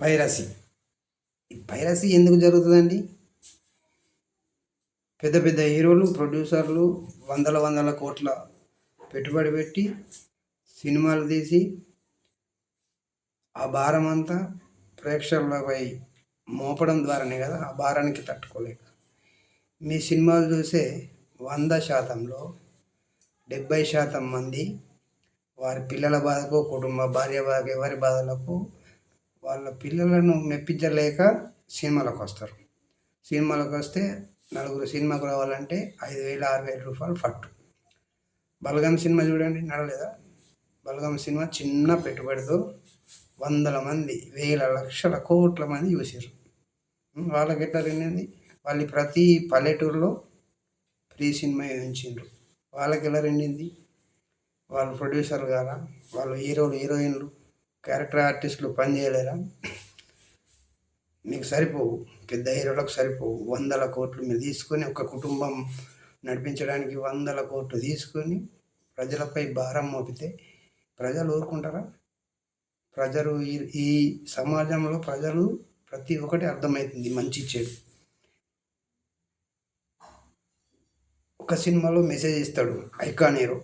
Piracy. ఈ piracy ఎందుకు జరుగుతుందండి? పెద్ద పెద్ద హీరోలు ప్రొడ్యూసర్లు వందల వందల కోట్ల పెట్టుబడి పెట్టి సినిమాలు తీసి ఆ భారం అంతా ప్రేక్షకులపై మోపడం ద్వారానే కదా ఆ భారానికి తట్టుకోలేక. మీ సినిమాలు చూసే వంద శాతంలో డెబ్బై శాతం మంది వారి పిల్లల బాధకు కుటుంబ భార్య బాధకు ఎవరి బాధలకు వాళ్ళ పిల్లలను మెప్పించలేక సినిమాలకు వస్తారు. సినిమాలకు వస్తే నలుగురు సినిమాకు రావాలంటే ఐదు వేలు ఆరు వేల రూపాయలు పట్టు బలగం సినిమా చూడండి నడలేదా? బలగం సినిమా చిన్న పెట్టుబడితో వందల మంది వేల లక్షల కోట్ల మంది చూసారు వాళ్ళకి ఎట్లా రెండింది వాళ్ళు ప్రతి పల్లెటూరులో ఫ్రీ సినిమా ఉంచిండ్రు వాళ్ళకి ఎలా రెండింది వాళ్ళు ప్రొడ్యూసర్ గారా వాళ్ళు హీరోలు హీరోయిన్లు? క్యారెక్టర్ ఆర్టిస్టులు పని చేయలేరా? మీకు సరిపోవు. పెద్ద హీరోలకు సరిపోవు. వందల కోట్లు మీరు తీసుకొని ఒక కుటుంబం నడిపించడానికి వందల కోట్లు తీసుకొని ప్రజలపై భారం మోపితే ప్రజలు ఊరుకుంటారా? ప్రజలు ఈ ఈ సమాజంలో ప్రజలు ప్రతి ఒక్కటి అర్థమవుతుంది మంచి చెడు. ఒక సినిమాలో మెసేజ్ ఇస్తాడు ఐకాన్ హీరో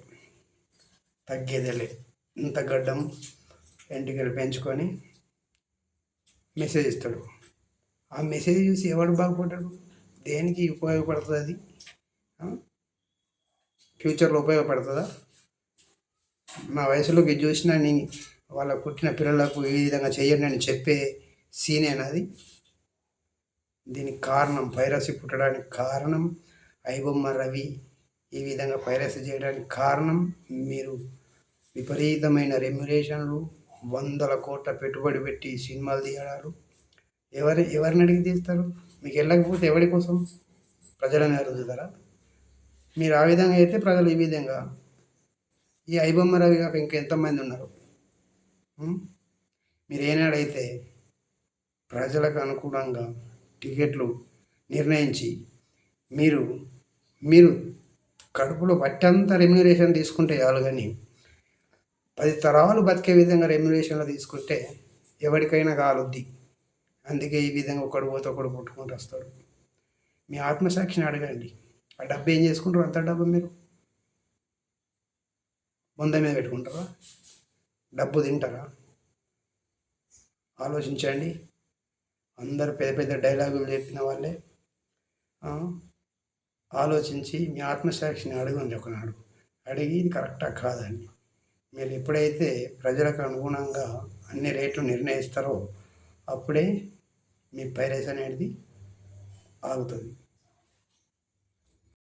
తగ్గేదేలే ఇంత గడ్డం ఎంటికలు పెంచుకొని మెసేజ్ ఇస్తాడు. ఆ మెసేజ్ చూసి ఎవడు బాగుపడ్డాడు? దేనికి ఉపయోగపడుతుంది అది? ఫ్యూచర్లో ఉపయోగపడుతుందా? మా వయసులోకి చూసినా నేను వాళ్ళ పుట్టిన పిల్లలకు ఈ విధంగా చేయండి అని చెప్పే సీనేనా అది? దీనికి కారణం పైరసీ పుట్టడానికి కారణం ఐబొమ్మ రవి ఈ విధంగా పైరసీ చేయడానికి కారణం మీరు విపరీతమైన రెమ్యురేషన్లు వందల కోట్ల పెట్టుబడి పెట్టి సినిమాలు తీయడారు ఎవరి ఎవరిని అడిగి తీస్తారు? మీకు వెళ్ళకపోతే ఎవరి కోసం? ప్రజలని అడుగుతారా మీరు ఆ విధంగా అయితే ప్రజలు ఈ విధంగా ఈ ఐబొమ్మ రవి కాక ఇంకెంతమంది ఉన్నారు? మీరు ఏనాడైతే ప్రజలకు అనుకూలంగా టికెట్లు నిర్ణయించి మీరు మీరు కడుపులో పట్టంత రెమ్యునరేషన్ తీసుకుంటే చాలు కానీ పది తరాలు బతికే విధంగా రెమ్యునేషన్లో తీసుకుంటే ఎవరికైనా కాలుద్ది. అందుకే ఈ విధంగా ఒకడు పోతే ఒకడు కొట్టుకుంటూ వస్తాడు. మీ ఆత్మసాక్షిని అడగండి. ఆ డబ్బు ఏం చేసుకుంటారు? అంత డబ్బు మీరు? బొంద మీద పెట్టుకుంటారా? డబ్బు తింటారా? ఆలోచించండి. అందరు పెద్ద పెద్ద డైలాగులు చెప్పిన వాళ్ళే. ఆలోచించి మీ ఆత్మసాక్షిని అడగండి ఒకనాడు. అడిగి ఇది కరెక్టా కాదండి మీరు ఎప్పుడైతే ప్రజలకు అనుగుణంగా అన్ని రేట్లు నిర్ణయిస్తారో అప్పుడే మీ పైరస్ అనేది ఆగుతుంది.